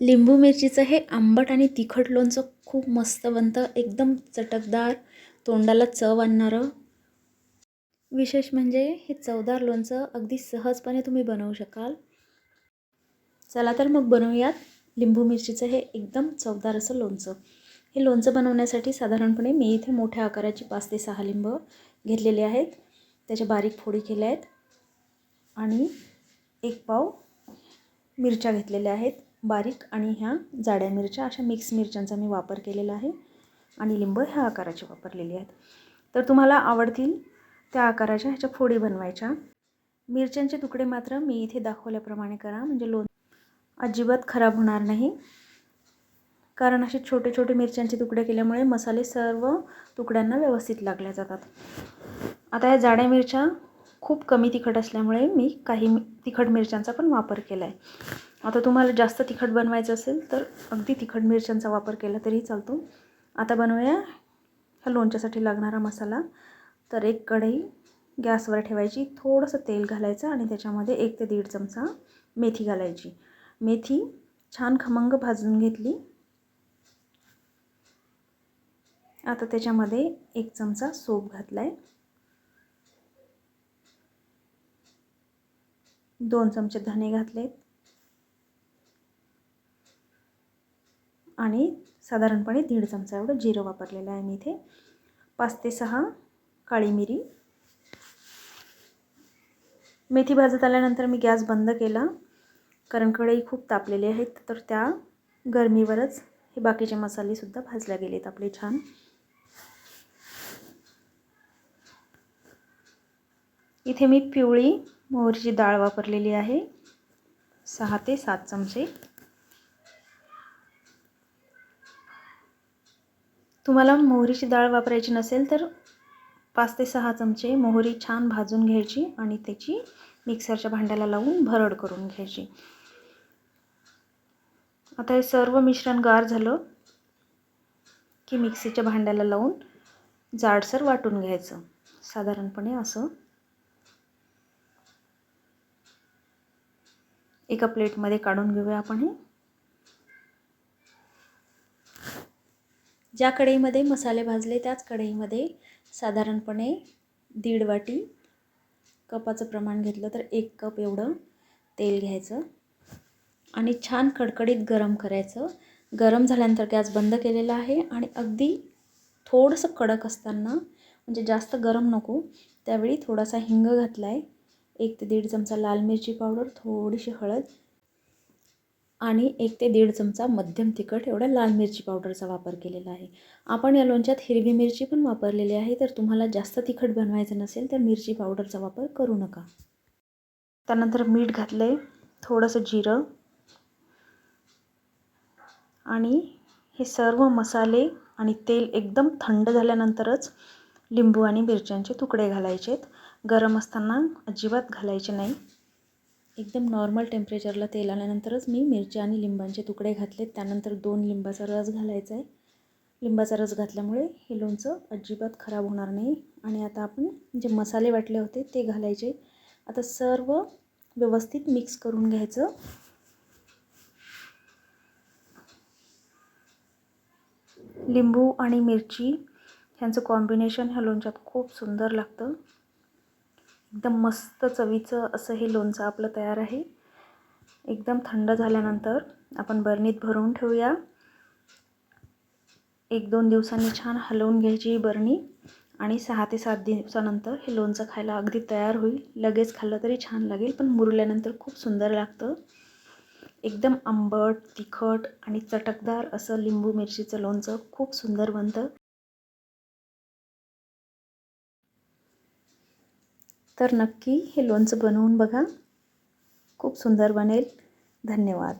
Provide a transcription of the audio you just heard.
लिंबू मिरचीचं हे आंबट आणि तिखट लोणचं खूप मस्त बनतं. एकदम चटकदार तोंडाला चव आणणारं. विशेष म्हणजे हे चवदार लोणचं अगदी सहजपणे तुम्ही बनवू शकाल. चला तर मग बनवूयात लिंबू मिरचीचं हे एकदम चवदार असं लोणचं. हे लोणचं बनवण्यासाठी साधारणपणे मी इथे मोठ्या आकाराची पाच ते सहा लिंब घेतलेले आहेत. त्याच्या बारीक फोडी केल्या आहेत. आणि एक पाव मिरच्या घेतलेल्या आहेत. बारीक आणि ह्या जाड्या मिरच्या अशा मिक्स मिरच्यांचा मी वापर केलेला आहे. आणि लिंब ह्या आकाराचे वापरलेले आहेत. तर तुम्हाला आवडतील त्या आकाराच्या ह्याच्या फोडी बनवायच्या. मिरच्यांचे तुकडे मात्र मी इथे दाखवल्याप्रमाणे करा. म्हणजे लोण अजिबात खराब होणार नाही. कारण असे छोटे छोटे मिरच्यांचे तुकडे केल्यामुळे मसाले सर्व तुकड्यांना व्यवस्थित लागल्या जातात. आता या जाड्या मिरच्या खूप कमी तिखट असल्यामुळे मी काही तिखट मिरच्यांचा पण वापर केला आहे आता तुम्हाला जास्त तिखट बनवायचं असेल तर अगदी तिखट मिरच्यांचा वापर केला तरी चालतो. आता बनवूया ह्या लोणच्यासाठी लागणारा मसाला. तर एक कढई गॅसवर ठेवायची थोडंसं तेल घालायचं आणि त्याच्यामध्ये एक ते दीड चमचा मेथी घालायची. मेथी छान खमंग भाजून घेतली. आता त्याच्यामध्ये एक चमचा सोप घातला आहे दोन चमचे धने घातलेत. आणि साधारणपणे दीड चमचा एवढं जिरं वापरलेलं आहे मी इथे. पाच ते सहा काळी मिरी. मेथी भाजत आल्यानंतर मी गॅस बंद केला. कारण कढई खूप तापलेली आहेत तर त्या गरमीवरच हे बाकीचे मसालेसुद्धा भाजल्या गेलेत आपले छान. इथे मी पिवळी मोहरीची डाळ वापरलेली आहे. सहा ते सात चमचे. तुम्हाला मोहरीची डाळ वापरायची नसेल तर पाच ते सहा चमचे मोहरी छान भाजून घ्यायची आणि त्याची मिक्सरच्या भांड्याला लावून भरड करून घ्यायची. आता हे सर्व मिश्रण गार झालं की मिक्सीच्या भांड्याला लावून जाडसर वाटून घ्यायचं. साधारणपणे असं. एका प्लेटमध्ये काढून घेऊया आपण हे. ज्या कढईमध्ये मसाले भाजले त्याच कढईमध्ये साधारणपणे दीड वाटी कपाचं प्रमाण घेतलं तर एक कप एवढं तेल घ्यायचं आणि छान कडकडीत गरम करायचं. गरम झाल्यानंतर गॅस बंद केलेला आहे आणि अगदी थोडंसं कडक असताना म्हणजे जास्त गरम नको त्यावेळी थोडासा हिंग घातला आहे एक ते दीड चमचा लाल मिरची पावडर थोडीशी हळद आणि एक ते दीड चमचा मध्यम तिखट एवढ्या लाल मिरची पावडरचा वापर केलेला आहे. आपण या लोणच्यात हिरवी मिरची पण वापरलेली आहे. तर तुम्हाला जास्त तिखट बनवायचं नसेल तर मिरची पावडरचा वापर करू नका. त्यानंतर मीठ घातलं आहे थोडंसं जिरं. आणि हे सर्व मसाले आणि तेल एकदम थंड झाल्यानंतरच लिंबू आणि मिरच्यांचे तुकडे घालायचे आहेत गरम असताना अजिबात घालायचे नाही. एकदम नॉर्मल टेम्परेचरला तेल आल्यानंतरच मी मिरच्या आणि लिंबांचे तुकडे घातलेत. त्यानंतर दोन लिंबाचा रस घालायचा आहे. लिंबाचा रस घातल्यामुळे हे लोणचं अजिबात खराब होणार नाही. आणि आता आपण जे मसाले वाटले होते ते घालायचे. आता सर्व व्यवस्थित मिक्स करून घ्यायचं. लिंबू आणि मिरची ह्यांचं कॉम्बिनेशन ह्या लोणच्यात खूप सुंदर लागतं. एकदम मस्त चवीचं असं हे लोणचं आपलं तयार आहे. एकदम थंड झाल्यानंतर आपण बरणीत भरून ठेवूया. एक दोन दिवसांनी छान हलवून घ्यायची ही बरणी आणि सहा ते सात दिवसानंतर हे लोणचं खायला अगदी तयार होईल. लगेच खाल्लं तरी छान लागेल पण मुरल्यानंतर खूप सुंदर लागतं. एकदम आंबट तिखट आणि चटकदार असं लिंबू मिरचीचं लोणचं खूप सुंदर बनतं. तर नक्की हे लोणचं बनवून बघा. खूप सुंदर बनेल. धन्यवाद.